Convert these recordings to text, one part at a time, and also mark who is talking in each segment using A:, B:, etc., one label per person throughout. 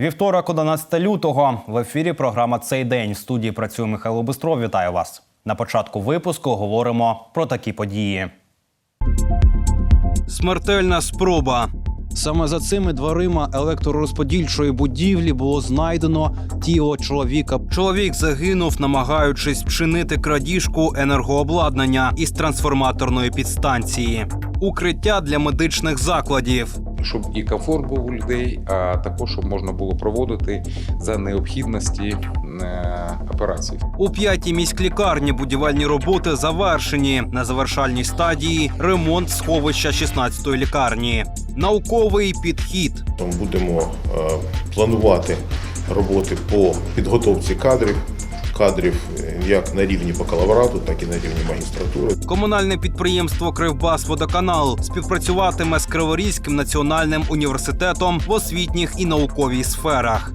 A: Вівторок, 11 лютого. В ефірі програма Цей день. В студії працює Михайло Бистров. Вітаю вас. На початку випуску говоримо про такі події. Смертельна спроба. Саме за цими дверима електророзподільчої будівлі було знайдено тіло чоловіка. Чоловік загинув, намагаючись вчинити крадіжку енергообладнання із трансформаторної підстанції. Укриття для медичних закладів.
B: щоб і комфорт був у людей, а також щоб можна було проводити за необхідності е, операцій.
A: У п'ятій міськлікарні будівельні роботи завершені. На завершальній стадії ремонт сховища 16-ї лікарні. Науковий підхід.
C: Ми будемо е, планувати роботи по підготовці кадрів, кадрів е, як на рівні бакалаврату, так і на рівні магістратури.
A: Комунальне підприємство Кривбасводоканал співпрацюватиме з Криворізьким національним університетом в освітніх і науковій сферах.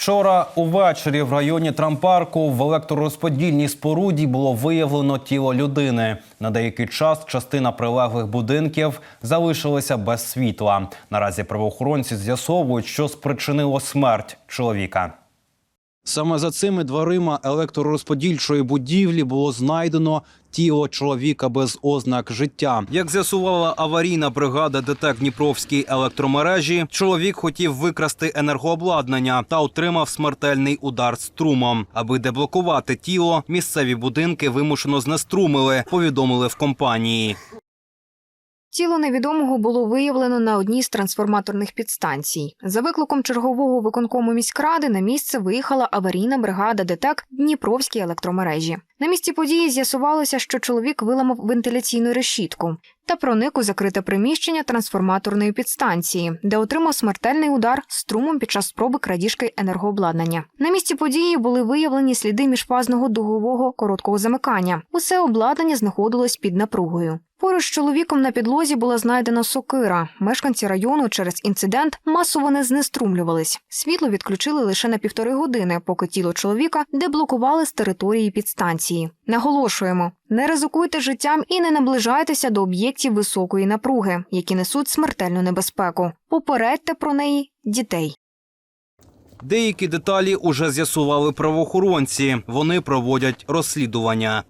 A: Вчора увечері в районі Трампарку в електророзподільній споруді було виявлено тіло людини. На деякий час частина прилеглих будинків залишилася без світла. Наразі правоохоронці з'ясовують, що спричинило смерть чоловіка. Саме за цими дверима електророзподільчої будівлі було знайдено тіло чоловіка без ознак життя. Як з'ясувала аварійна бригада ДТЕК Дніпровській електромережі, чоловік хотів викрасти енергообладнання та отримав смертельний удар струмом. Аби деблокувати тіло, місцеві будинки вимушено знеструмили. Повідомили в компанії.
D: Тіло невідомого було виявлено на одній з трансформаторних підстанцій. За викликом чергового виконкому міськради на місце виїхала аварійна бригада ДТЕК Дніпровській електромережі. На місці події з'ясувалося, що чоловік виламав вентиляційну решітку та проник у закрите приміщення трансформаторної підстанції, де отримав смертельний удар струмом під час спроби крадіжки енергообладнання. На місці події були виявлені сліди міжфазного дугового короткого замикання. Усе обладнання знаходилось під напругою. Поруч з чоловіком на підлозі була знайдена сокира. Мешканці району через інцидент масово не знеструмлювались. Світло відключили лише на півтори години, поки тіло чоловіка деблокували з території підстанції. Наголошуємо: не ризикуйте життям і не наближайтеся до об'єктів високої напруги, які несуть смертельну небезпеку. Попередьте про неї дітей.
A: Деякі деталі уже з'ясували правоохоронці. Вони проводять розслідування.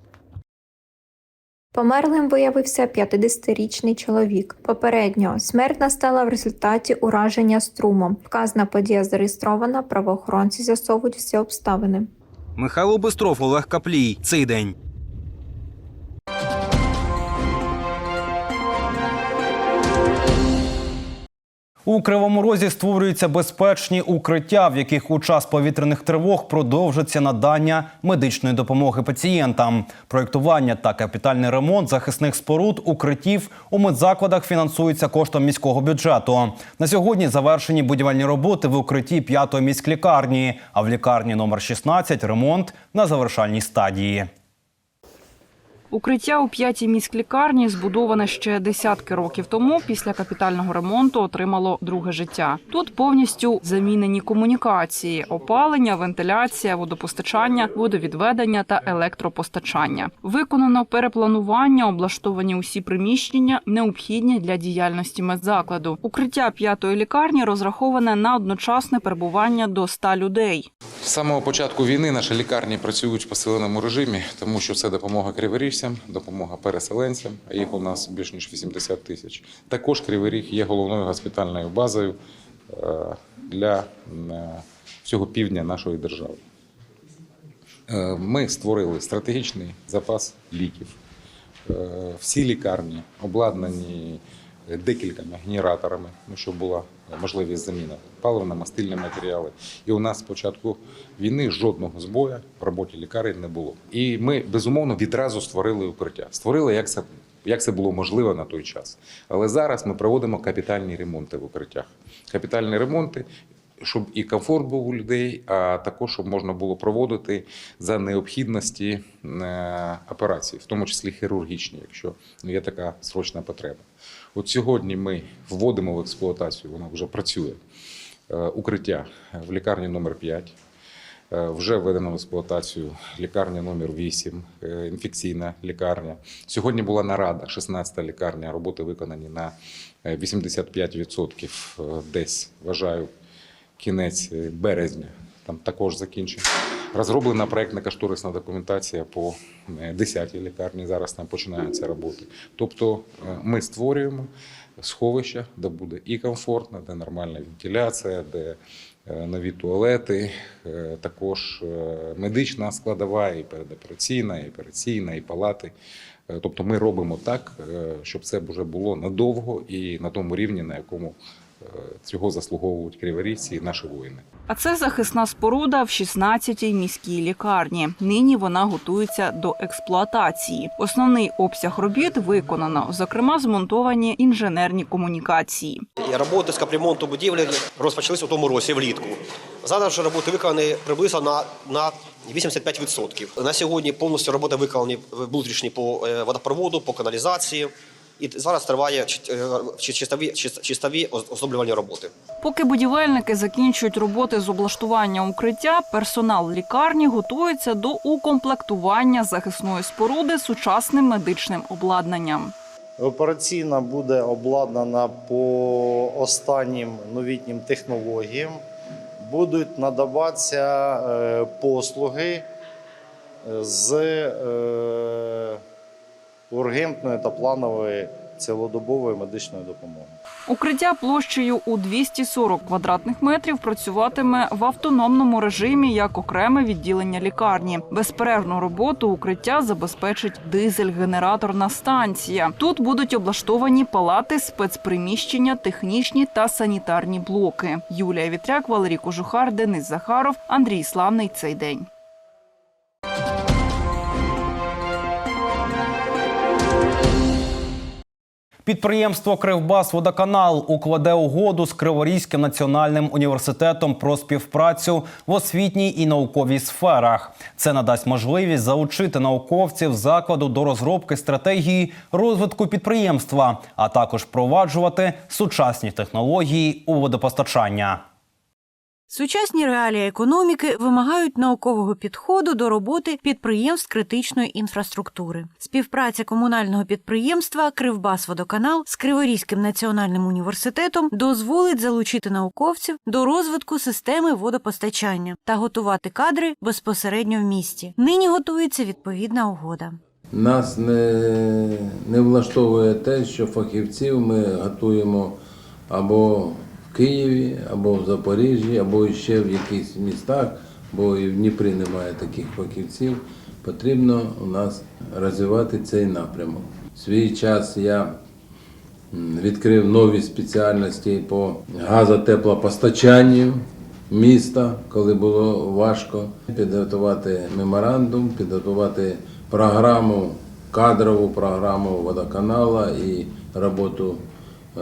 E: Померлим виявився 50-річний чоловік. Попередньо смерть настала в результаті ураження струмом. Вказана подія зареєстрована, правоохоронці з'ясовують всі обставини.
A: Михайло Бистров, Олег Каплій. Цей день. У Кривому Розі створюються безпечні укриття, в яких у час повітряних тривог продовжиться надання медичної допомоги пацієнтам. Проєктування та капітальний ремонт захисних споруд укриттів у медзакладах фінансуються коштом міського бюджету. На сьогодні завершені будівельні роботи в укритті п'ятої міськлікарні, а в лікарні номер 16 ремонт на завершальній стадії.
F: Укриття у п'ятій міськлікарні збудоване ще десятки років тому. Після капітального ремонту отримало друге життя. Тут повністю замінені комунікації: опалення, вентиляція, водопостачання, водовідведення та електропостачання. Виконано перепланування, облаштовані усі приміщення, необхідні для діяльності медзакладу. Укриття п'ятої лікарні розраховане на одночасне перебування до 100 людей.
B: З самого початку війни наші лікарні працюють в посиленому режимі, тому що це допомога криворіжцям, допомога переселенцям, їх у нас більш ніж 80 тисяч. Також Кривий Ріг є головною госпітальною базою е, для е, всього півдня нашої держави. Е, Ми створили стратегічний запас ліків. Всі лікарні обладнані декількома генераторами, ну, щоб була можливість заміни паливно-мастильні матеріали. І у нас з початку війни жодного збою в роботі лікарень не було. І ми безумовно відразу створили укриття. Створили як це. Як це було можливо на той час, але зараз ми проводимо капітальні ремонти в укриттях. Капітальні ремонти, щоб і комфорт був у людей, а також щоб можна було проводити за необхідності е, операцій, в тому числі хірургічні, якщо є така срочна потреба. От сьогодні ми вводимо в експлуатацію, вона вже працює. е, Укриття в лікарні номер 5 Е, Вже введено в експлуатацію лікарня номер 8, е, інфекційна лікарня. Сьогодні була нарада, 16-та лікарня, роботи виконані на е, 85%, е, десь, вважаю, кінець е, березня. Там також закінчимо. Розроблена проєктно-кошторисна документація по 10-й лікарні. Зараз там починаються роботи. Тобто е, ми створюємо сховище, де буде і комфортно, де нормальна вентиляція, де е, нові туалети, е, також е, медична складова, і передопераційна, і операційна, і палати. Е, Тобто ми робимо так, е, щоб це вже було надовго і на тому рівні, на якому е, цього заслуговують криворізці і наші воїни.
F: А це захисна споруда в 16-й міській лікарні. Нині вона готується до експлуатації. Основний обсяг робіт виконано, зокрема, змонтовані інженерні комунікації.
G: Роботи з капремонту будівлі розпочалися у тому році влітку. Зараз вже роботи виконані приблизно на, на 85%. На сьогодні повністю роботи виконані внутрішні по е, водопроводу, по каналізації. І зараз триває е, чи- чистові, чис- чистові оздоблювальні роботи.
F: Поки будівельники закінчують роботи з облаштування укриття, персонал лікарні готується до укомплектування захисної споруди сучасним медичним обладнанням.
H: Операційна буде обладнана по останнім новітнім технологіям. Будуть надаватися е, послуги з е, ургентної та планової цілодобової медичної допомоги.
F: Укриття площею у 240 квадратних метрів працюватиме в автономному режимі як окреме відділення лікарні. Безперервну роботу укриття забезпечить дизель-генераторна станція. Тут будуть облаштовані палати, спецприміщення, технічні та санітарні блоки. Юлія Вітряк, Валерій Кожухар, Денис Захаров, Андрій Славний. Цей день.
A: Підприємство Кривбас-Водоканал укладе угоду з Криворізьким національним університетом про співпрацю в освітній і науковій сферах. Це надасть можливість залучити науковців закладу до розробки стратегії розвитку підприємства, а також впроваджувати сучасні технології у водопостачання.
I: Сучасні реалії економіки вимагають наукового підходу до роботи підприємств критичної інфраструктури. Співпраця комунального підприємства Кривбасводоканал з Криворізьким національним університетом дозволить залучити науковців до розвитку системи водопостачання та готувати кадри безпосередньо в місті. Нині готується відповідна угода.
J: Нас не, не влаштовує те, що фахівців ми готуємо або Києві, або в Запоріжжі, або ще в якихось містах, бо і в Дніпрі немає таких фахівців. Потрібно у нас розвивати цей напрямок. В свій час я відкрив нові спеціальності по газотеплопостачанню міста, коли було важко підготувати меморандум, підготувати програму, кадрову програму водоканала і роботу е,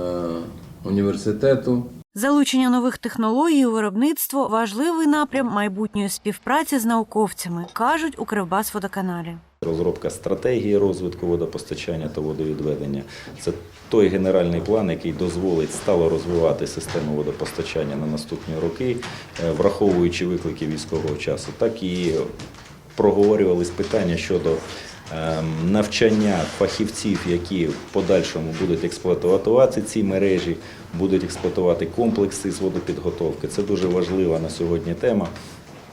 J: університету.
I: Залучення нових технологій у виробництво важливий напрям майбутньої співпраці з науковцями, кажуть у Кривбасводоканалі.
K: Розробка стратегії розвитку водопостачання та водовідведення це той генеральний план, який дозволить стало розвивати систему водопостачання на наступні роки, е, враховуючи виклики військового часу, так і проговорювались питання щодо навчання фахівців, які в подальшому будуть експлуатувати ці мережі, будуть експлуатувати комплекси з водопідготовки. Це дуже важлива на сьогодні тема.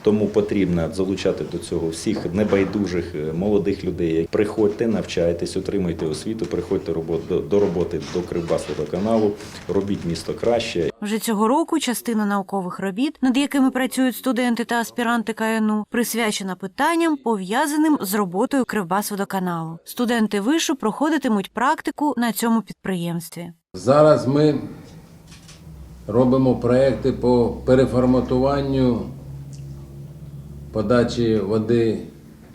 K: Тому потрібно залучати до цього всіх небайдужих е, молодих людей. Приходьте, навчайтесь, отримуйте освіту, приходьте до- до роботи до Кривбасводоканалу, робіть місто краще.
I: Вже цього року частина наукових робіт, над якими працюють студенти та аспіранти КНУ, присвячена питанням, пов'язаним з роботою Кривбасводоканалу. Студенти вишу проходитимуть практику на цьому підприємстві.
J: Зараз ми робимо проекти по переформатуванню подачі води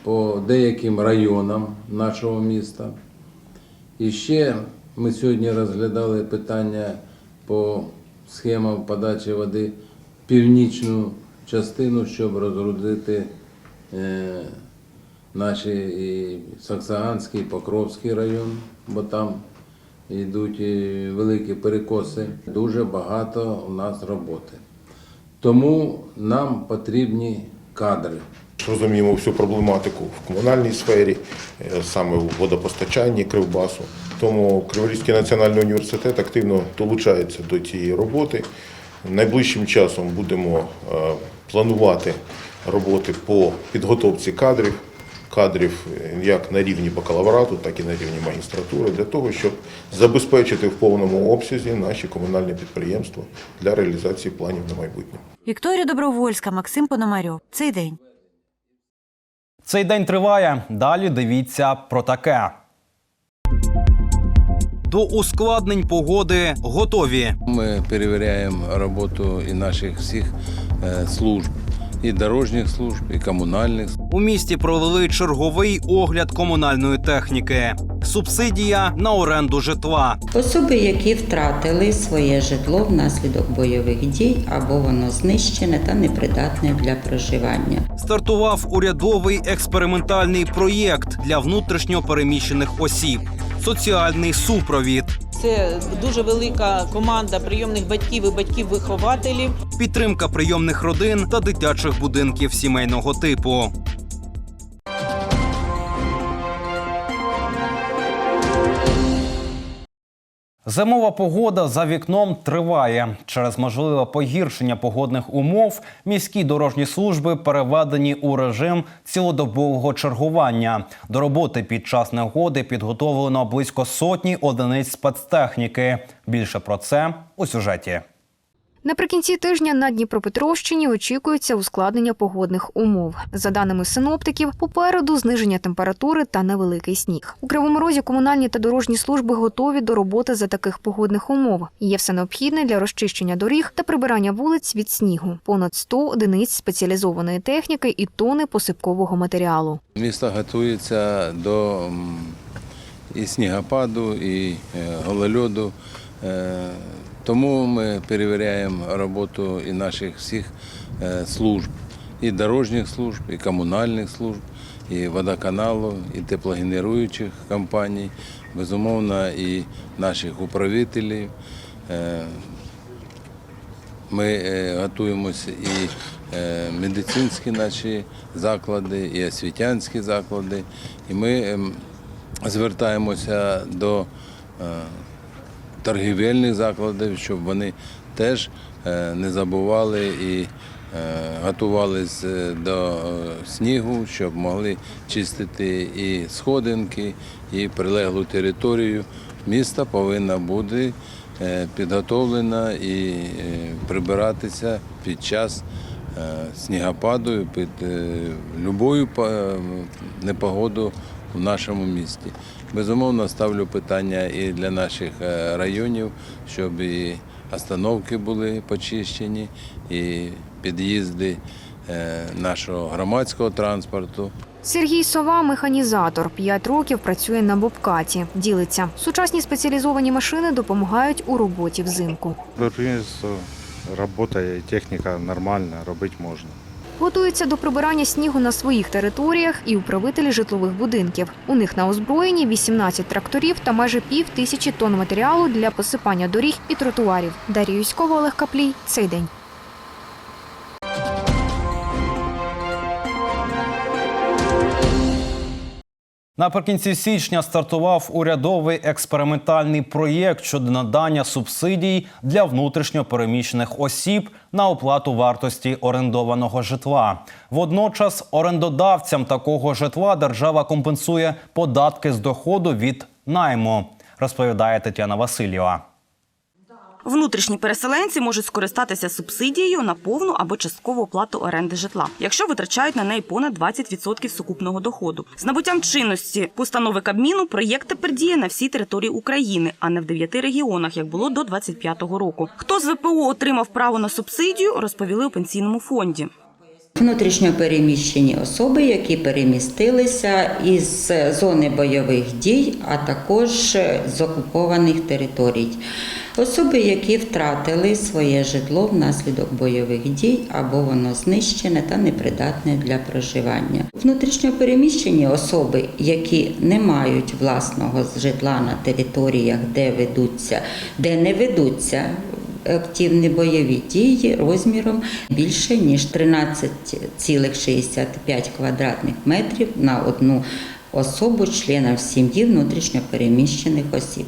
J: по деяким районам нашого міста. І ще ми сьогодні розглядали питання по схемам подачі води в північну частину, щоб розгрузити е, наші і Саксаганський, і Покровський район, бо там йдуть великі перекоси. Дуже багато у нас роботи. Тому нам потрібні кадри.
C: Розуміємо всю проблематику в комунальній сфері, е, саме в водопостачанні Кривбасу. Тому Криворізький національний університет активно долучається до цієї роботи. Найближчим часом будемо е, планувати роботи по підготовці кадрів, кадрів е, як на рівні бакалаврату, так і на рівні магістратури, для того, щоб забезпечити в повному обсязі наші комунальні підприємства для реалізації планів на майбутнє.
I: Вікторія Добровольська, Максим Пономарьов. Цей день.
A: Цей день триває. Далі дивіться про таке. До ускладнень погоди готові.
J: Ми перевіряємо роботу і наших всіх е, служб, і дорожніх служб, і комунальних.
A: У місті провели черговий огляд комунальної техніки. Субсидія на оренду житла.
L: Особи, які втратили своє житло внаслідок бойових дій або воно знищене та непридатне для проживання.
A: Стартував урядовий експериментальний проєкт для внутрішньо переміщених осіб. Соціальний супровід,
M: Це дуже велика команда прийомних батьків і батьків-вихователів.
A: Підтримка прийомних родин та дитячих будинків сімейного типу. Зимова погода за вікном триває. Через можливе погіршення погодних умов міські дорожні служби переведені у режим цілодобового чергування. До роботи під час негоди підготовлено близько сотні одиниць спецтехніки. Більше про це у сюжеті.
D: Наприкінці тижня на Дніпропетровщині очікується ускладнення погодних умов. За даними синоптиків, попереду зниження температури та невеликий сніг. У Кривому Розі комунальні та дорожні служби готові до роботи за таких погодних умов. Є все необхідне для розчищення доріг та прибирання вулиць від снігу. Понад 100 одиниць спеціалізованої техніки і тони посипкового матеріалу.
J: Місто готується до і снігопаду, і е, голольоду. Тому ми перевіряємо роботу і наших всіх е, служб, і дорожніх служб, і комунальних служб, і водоканалу, і теплогенеруючих компаній, безумовно, і наших управителів. Е, Ми е, готуємося і медицинські наші заклади, і освітянські заклади. І ми ем, звертаємося до торгівельних закладів, щоб вони теж е, не забували і е, готувалися до е, снігу, щоб могли чистити і сходинки, і прилеглу територію. Міста повинна бути підготовлена і прибиратися під час снігопаду, під любою непогоду в нашому місті. Безумовно, ставлю питання і для наших е, районів, щоб і остановки були почищені, і під'їзди е, нашого громадського транспорту.
D: Сергій Сова, механізатор, 5 років працює на бобкаті. Ділиться сучасні спеціалізовані машини допомагають у роботі взимку.
H: Підприємство працює, техніка нормальна, робити можна.
D: Готуються до прибирання снігу на своїх територіях і управителі житлових будинків. У них на озброєнні 18 тракторів та майже пів тисячі тонн матеріалу для посипання доріг і тротуарів. Дар'я Юськова, Олег Каплій. Цей день.
A: Наприкінці січня стартував урядовий експериментальний проєкт щодо надання субсидій для внутрішньо переміщених осіб на оплату вартості орендованого житла. Водночас орендодавцям такого житла держава компенсує податки з доходу від найму, розповідає Тетяна Васильєва.
N: Внутрішні переселенці можуть скористатися субсидією на повну або часткову оплату оренди житла, якщо витрачають на неї понад 20% сукупного доходу. З набуттям чинності постанови Кабміну проєкт тепер діє на всій території України, а не в дев'яти регіонах, як було до 25-го року. Хто з ВПО отримав право на субсидію, розповіли у пенсійному фонді.
L: Внутрішньо переміщені особи, які перемістилися із зони бойових дій, а також з окупованих територій. Особи, які втратили своє житло внаслідок бойових дій або воно знищене та непридатне для проживання. Внутрішньо переміщені особи, які не мають власного житла на територіях, де ведуться, де не ведуться активні бойові дії розміром більше ніж 13,65 квадратних метрів на одну особу членів сім'ї внутрішньопереміщених осіб.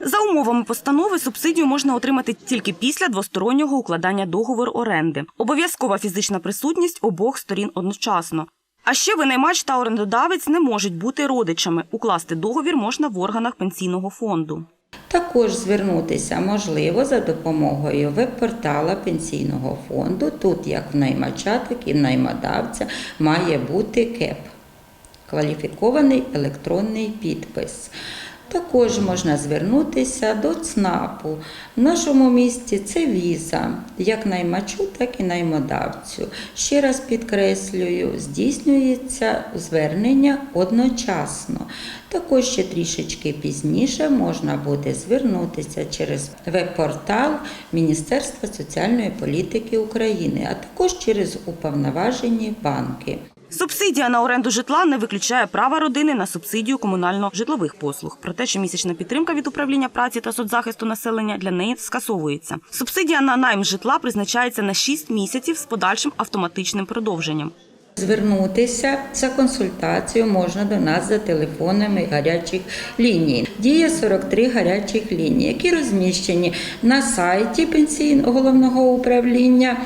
N: За умовами постанови субсидію можна отримати тільки після двостороннього укладання договору оренди. Обов'язкова фізична присутність обох сторін одночасно. А ще винаймач та орендодавець не можуть бути родичами. Укласти договір можна в органах пенсійного фонду.
L: Також звернутися можливо за допомогою веб-портала пенсійного фонду. Тут як в наймача, так і в наймодавця має бути КЕП кваліфікований електронний підпис. Також можна звернутися до ЦНАПу. В нашому місті це віза, як наймачу, так і наймодавцю. Ще раз підкреслюю, здійснюється звернення одночасно. Також ще трішечки пізніше можна буде звернутися через веб-портал Міністерства соціальної політики України, а також через уповноважені банки.
N: Субсидія на оренду житла не виключає права родини на субсидію комунально-житлових послуг. Проте щомісячна підтримка від управління праці та соцзахисту населення для неї скасовується. Субсидія на найм житла призначається на 6 місяців з подальшим автоматичним продовженням.
L: Звернутися за консультацією можна до нас за телефонами гарячих ліній. Діє 43 гарячих лінії, які розміщені на сайті пенсійного головного управління.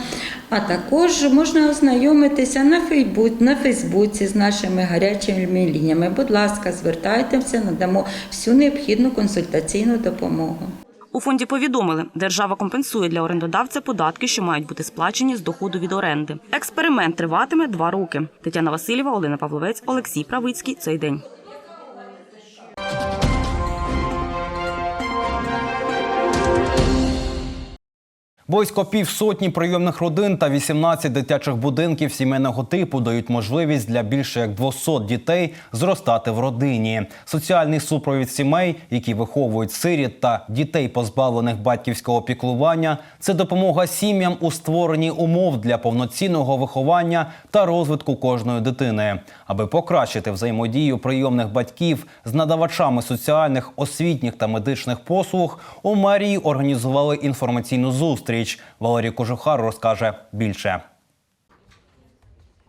L: А також можна ознайомитися на Фейсбуці, на Фейсбуці з нашими гарячими лініями. Будь ласка, звертайтеся, надамо всю необхідну консультаційну допомогу.
N: У фонді повідомили, держава компенсує для орендодавця податки, що мають бути сплачені з доходу від оренди. Експеримент триватиме два роки. Тетяна Васильєва, Олена Павловець, Олексій Правицький. Цей день.
A: Близько півсотні прийомних родин та 18 дитячих будинків сімейного типу дають можливість для більше як 200 дітей зростати в родині. Соціальний супровід сімей, які виховують сиріт та дітей, позбавлених батьківського піклування, це допомога сім'ям у створенні умов для повноцінного виховання та розвитку кожної дитини. Аби покращити взаємодію прийомних батьків з надавачами соціальних, освітніх та медичних послуг, у мерії організували інформаційну зустріч. Валерій Кожухар розкаже більше.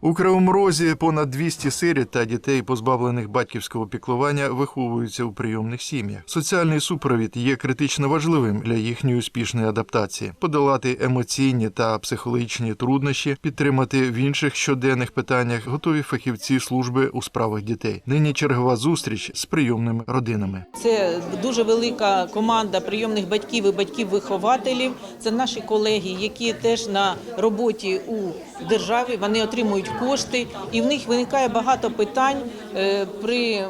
O: У Кривому Розі понад 200 сиріт та дітей, позбавлених батьківського піклування, виховуються у прийомних сім'ях. Соціальний супровід є критично важливим для їхньої успішної адаптації, подолати емоційні та психологічні труднощі, підтримати в інших щоденних питаннях готові фахівці служби у справах дітей. Нині чергова зустріч з прийомними родинами.
M: Це дуже велика команда прийомних батьків і батьків-вихователів. Це наші колеги, які теж на роботі у державі вони отримують кошти, і в них виникає багато питань е, при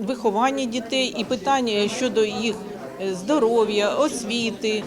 M: вихованні дітей і питань щодо їх е, здоров'я, освіти,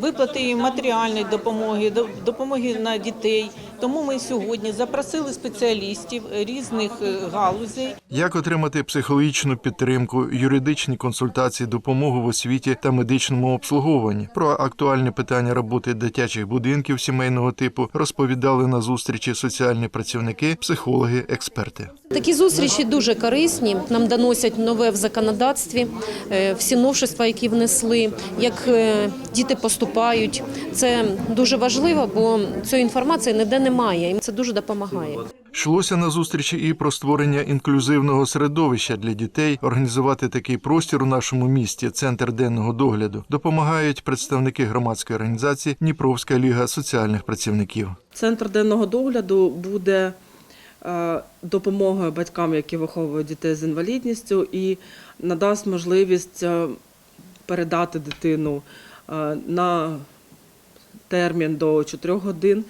M: виплати їм матеріальної допомоги, до- допомоги на дітей. Тому ми сьогодні запросили спеціалістів різних е, галузей.
O: Як отримати психологічну підтримку, юридичні консультації, допомогу в освіті та медичному обслуговуванні? Про актуальні питання роботи дитячих будинків сімейного типу розповідали на зустрічі соціальні працівники, психологи, експерти.
P: Такі зустрічі дуже корисні. Нам доносять нове в законодавстві, е, всі новшества, які внесли, як е, діти поступають. Це дуже важливо, бо цієї інформації ніде немає. І це дуже допомагає.
O: Йшлося на зустрічі і про створення інклюзивного середовища для дітей. Організувати такий простір у нашому місті, центр денного догляду, допомагають представники громадської організації Дніпровська ліга соціальних працівників.
Q: Центр денного догляду буде допомогою батькам, які виховують дітей з інвалідністю, і надасть можливість е, передати дитину е, на термін до 4 годин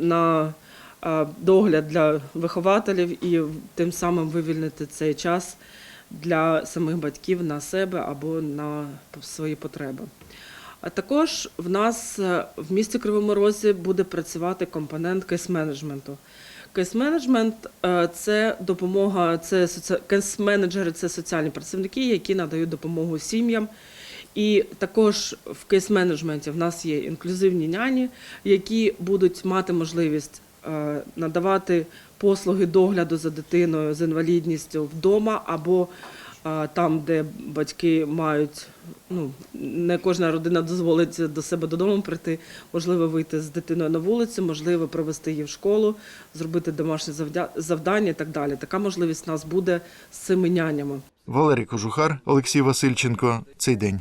Q: на е, догляд для вихователів і тим самим вивільнити цей час для самих батьків на себе або на свої потреби. А також в нас е, в місті Кривому Розі буде працювати компонент кейс-менеджменту. Кейс-менеджмент це допомога, це кейс-менеджери це соціальні працівники, які надають допомогу сім'ям. І також в кейс-менеджменті в нас є інклюзивні няні, які будуть мати можливість е, надавати послуги догляду за дитиною з інвалідністю вдома або а, там, де батьки мають, ну не кожна родина дозволить до себе додому прийти, можливо, вийти з дитиною на вулицю, можливо, провести її в школу, зробити домашнє завдання і так далі. Така можливість у нас буде з цими нянями.
O: Валерій Кожухар, Олексій Васильченко. Цей день.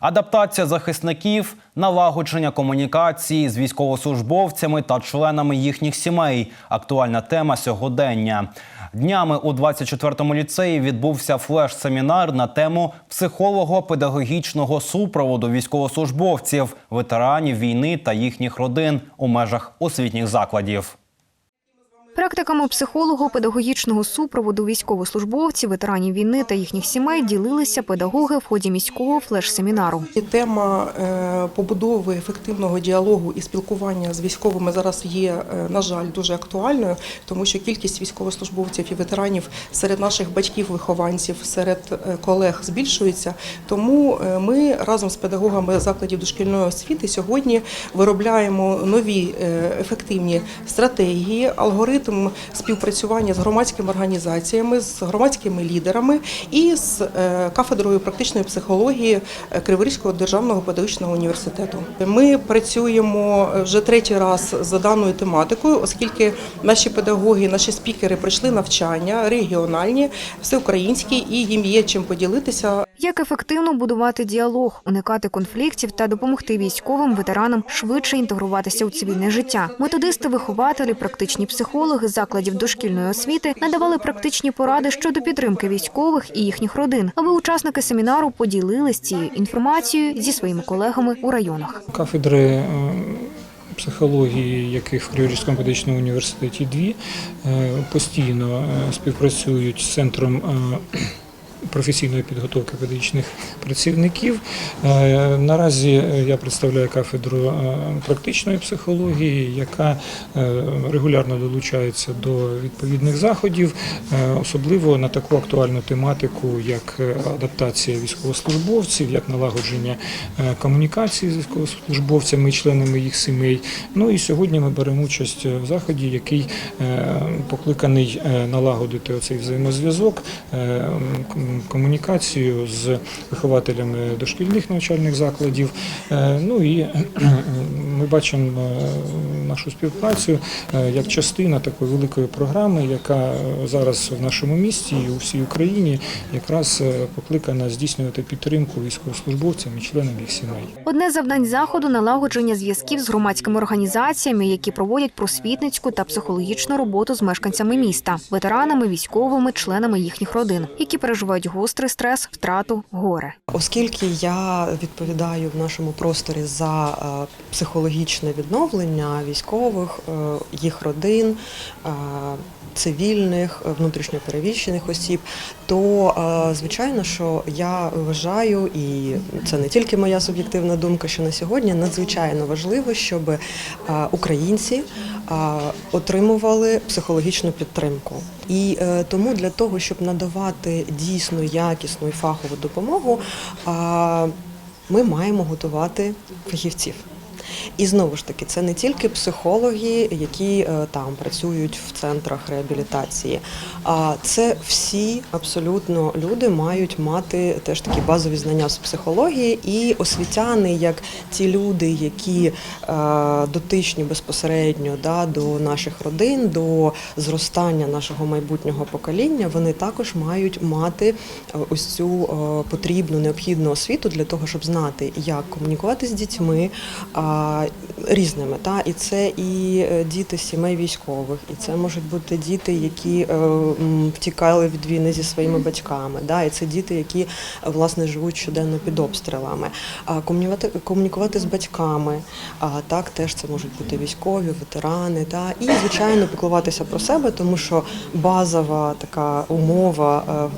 A: Адаптація захисників, налагодження комунікації з військовослужбовцями та членами їхніх сімей актуальна тема сьогодення. Днями у 24-му ліцеї відбувся флеш-семінар на тему психолого-педагогічного супроводу військовослужбовців, ветеранів війни та їхніх родин у межах освітніх закладів.
D: Практиками психолого-педагогічного супроводу військовослужбовців, ветеранів війни та їхніх сімей ділилися педагоги в ході міського флеш-семінару.
R: Тема е, побудови ефективного діалогу і спілкування з військовими зараз є, е, на жаль, дуже актуальною, тому що кількість військовослужбовців і ветеранів серед наших батьків-вихованців, серед е, колег збільшується. Тому ми разом з педагогами закладів дошкільної освіти сьогодні виробляємо нові ефективні стратегії, алгоритм співпрацювання з громадськими організаціями, з громадськими лідерами і з е, кафедрою практичної психології е, Криворізького державного педагогічного університету. Ми працюємо вже третій раз за даною тематикою, оскільки наші педагоги, наші спікери пройшли навчання регіональні, всеукраїнські, і їм є чим поділитися.
D: Як ефективно будувати діалог, уникати конфліктів та допомогти військовим ветеранам швидше інтегруватися у цивільне життя. Методисти, вихователі, практичні психологи закладів дошкільної освіти надавали практичні поради щодо підтримки військових і їхніх родин, аби учасники семінару поділились цією інформацією зі своїми колегами у районах.
S: Кафедри е, психології, яких в Криворізькому педагогічному університеті дві, е, постійно е, співпрацюють з центром професійної підготовки педагогічних працівників. Е, Наразі е, я представляю кафедру е, практичної психології, яка регулярно долучається до відповідних заходів, особливо на таку актуальну тематику, як адаптація військовослужбовців, як налагодження комунікації з військовослужбовцями і членами їх сімей. Ну і сьогодні ми беремо участь в заході, який покликаний налагодити оцей взаємозв'язок, комунікацію з вихователями дошкільних навчальних закладів. Е, Ну і ми бачимо е, нашу співпрацю е, як частина такої великої програми, яка е, зараз в нашому місті і у всій Україні якраз е, покликана здійснювати підтримку військовослужбовцям і членам їх сімей.
D: Одне завдань заходу налагодження зв'язків з громадськими організаціями, які проводять просвітницьку та психологічну роботу з мешканцями міста, ветеранами, військовими, членами їхніх родин, які переживають гострий стрес, втрату, горе.
R: Оскільки я відповідаю в нашому просторі за е, психологічне відновлення військових, е, їх родин, е, цивільних, е, внутрішньопереміщених осіб, то е, звичайно, що я вважаю, і це не тільки моя суб'єктивна думка, що на сьогодні надзвичайно важливо, щоб е, українці отримували психологічну підтримку. І тому для того, щоб надавати дійсно якісну і фахову допомогу, ми маємо готувати фахівців. І знову ж таки, це не тільки психологи, які е, там працюють в центрах реабілітації, а це всі абсолютно люди мають мати теж такі базові знання з психології. І освітяни, як ті люди, які е, дотичні безпосередньо да, до наших родин, до зростання нашого майбутнього покоління, вони також мають мати е, ось цю потрібну необхідну освіту для того, щоб знати, як комунікувати з дітьми різними. Та? І це і е, діти сімей військових, і це можуть бути діти, які е, втікали від війни зі своїми батьками. Да? І це діти, які е, власне живуть щоденно під обстрілами. Комунікувати, комунікувати з батьками, так теж це можуть бути військові, ветерани. Та? І, звичайно, піклуватися про себе, тому що базова така умова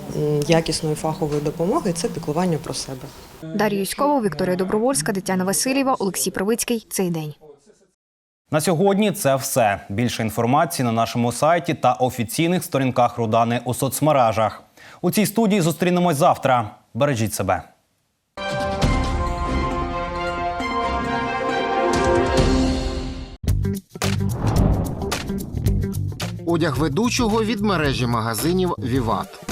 R: якісної фахової допомоги це піклування про себе.
D: Дар'я Юськова, Вікторія Добровольська, Тетяна Васильєва, Олексій Правицький. Цей день.
A: На сьогодні це все. Більше інформації на нашому сайті та офіційних сторінках Рудани у соцмережах. У цій студії зустрінемось завтра. Бережіть себе.
T: Одяг ведучого від мережі магазинів Віват.